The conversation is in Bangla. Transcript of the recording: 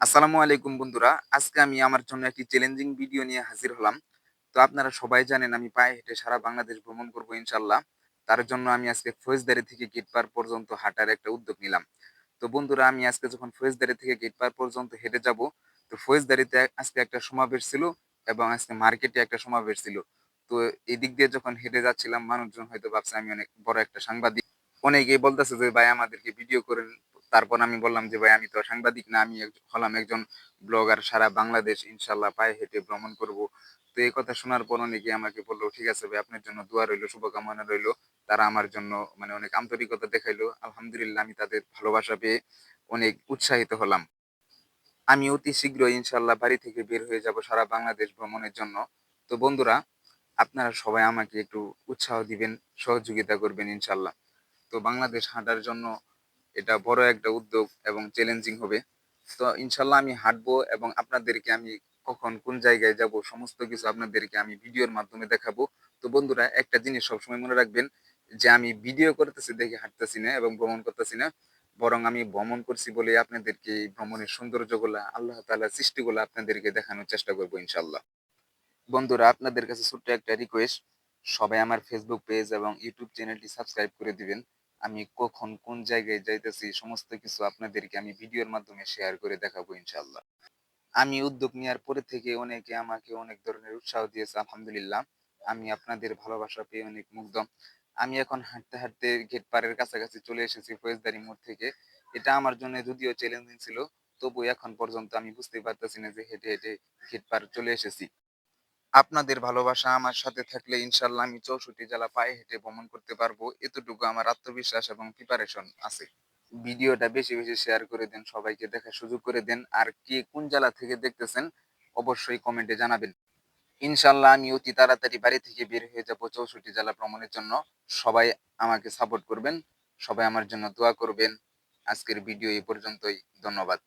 আসসালামু আলাইকুম বন্ধুরা, আজকে আমি আমার জন্য একটি চ্যালেঞ্জিং ভিডিও নিয়ে হাজির হলাম। তো আপনারা সবাই জানেন আমি পায়ে হেঁটে সারা বাংলাদেশ ভ্রমণ করব ইনশাল্লাহ তার জন্য আমি আজকে ফৌজদারি থেকে গেটপার পর্যন্ত হাঁটার একটা উদ্যোগ নিলাম। তো বন্ধুরা, আমি আজকে যখন ফৌজদারি থেকে গেটপার পর্যন্ত হেঁটে যাব, তো ফৌজদারিতে আজকে একটা সমাবেশ ছিল এবং আজকে মার্কেটে একটা সমাবেশ ছিল। তো এই দিক দিয়ে যখন হেঁটে যাচ্ছিলাম, মানুষজন হয়তো ভাবছে আমি অনেক বড় একটা সাংবাদিক। অনেকেই বলতেছে যে, ভাই, আমাদেরকে ভিডিও করেন তারপর আমি বললাম যে, ভাই, আমি তো সাংবাদিক না, আমি হলাম একজন ব্লগার, সারা বাংলাদেশ ইনশাল্লাহ পায়ে হেঁটে ভ্রমণ করব। তো এই কথা শোনার পর অনেকে আমাকে বলল, ঠিক আছে ভাই, আপনার জন্য দোয়া রইল, শুভকামনা রইল। তারা আমার জন্য মানে অনেক আন্তরিকতা দেখাইলো। আলহামদুলিল্লাহ, আমি তাদের ভালোবাসা পেয়ে অনেক উৎসাহিত হলাম। আমি অতি শীঘ্রই ইনশাল্লাহ বাড়ি থেকে বের হয়ে যাব সারা বাংলাদেশ ভ্রমণের জন্য। তো বন্ধুরা, আপনারা সবাই আমাকে একটু উৎসাহ দিবেন, সহযোগিতা করবেন ইনশাল্লাহ তো বাংলাদেশ হাঁটার জন্য এটা বড় একটা উদ্যোগ এবং চ্যালেঞ্জিং হবে। তো ইনশাল্লাহ আমি হাঁটবো এবং আপনাদেরকে আমি কখন কোন জায়গায় যাব, সমস্ত কিছু আপনাদেরকে আমি ভিডিওর মাধ্যমে দেখাবো। তো বন্ধুরা, একটা জিনিস সবসময় মনে রাখবেন যে আমি ভিডিও করতেছি দেখে হাঁটতেছি না এবং ভ্রমণ করতেছি না। বরং আমি ভ্রমণ করছি বলে আপনাদেরকে এই ভ্রমণের সৌন্দর্যগুলা আল্লাহ তাআলার সৃষ্টিগুলো আপনাদেরকে দেখানোর চেষ্টা করব ইনশাল্লাহ। বন্ধুরা, আপনাদের কাছে ছোট্ট একটা রিকোয়েস্ট সবাই আমার ফেসবুক পেজ এবং ইউটিউব চ্যানেলটি সাবস্ক্রাইব করে দিবেন। আমি কখন কোন জায়গায় যাইতেছি সমস্ত কিছু আপনাদেরকে আমি ভিডিওর মাধ্যমে শেয়ার করে দেখাবো ইনশাল্লাহ আমি উদ্যোগ নেওয়ার পরে থেকে অনেকে আমাকে অনেক ধরনের উৎসাহ দিয়েছে, আলহামদুলিল্লাহ। আমি আপনাদের ভালোবাসা পেয়ে অনেক মুগ্ধ। আমি এখন হাঁটতে হাঁটতে গেট পাড়ের কাছাকাছি চলে এসেছি ফয়েজদারি মোড় থেকে। এটা আমার জন্য যদিও চ্যালেঞ্জিং ছিল তবু এখন পর্যন্ত আমি বুঝতে পারতেছি না যে হেঁটে হেঁটে গেট পার চলে এসেছি। আপনাদের ভালোবাসা আমার সাথে থাকলে ইনশাল্লাহ আমি চৌষট্টি জেলা পায়ে হেঁটে ভ্রমণ করতে পারব। এতটুকু আমার আত্মবিশ্বাস এবং প্রিপারেশন আছে। ভিডিওটা বেশি বেশি শেয়ার করে দেন, সবাইকে দেখার সুযোগ করে দেন। আর কে কোন জেলা থেকে দেখতেছেন, অবশ্যই কমেন্টে জানাবেন। ইনশাল্লাহ আমি অতি তাড়াতাড়ি বাড়ি থেকে বের হয়ে যাব চৌষট্টি জেলা ভ্রমণের জন্য। সবাই আমাকে সাপোর্ট করবেন, সবাই আমার জন্য দোয়া করবেন। আজকের ভিডিও এই পর্যন্তই, ধন্যবাদ।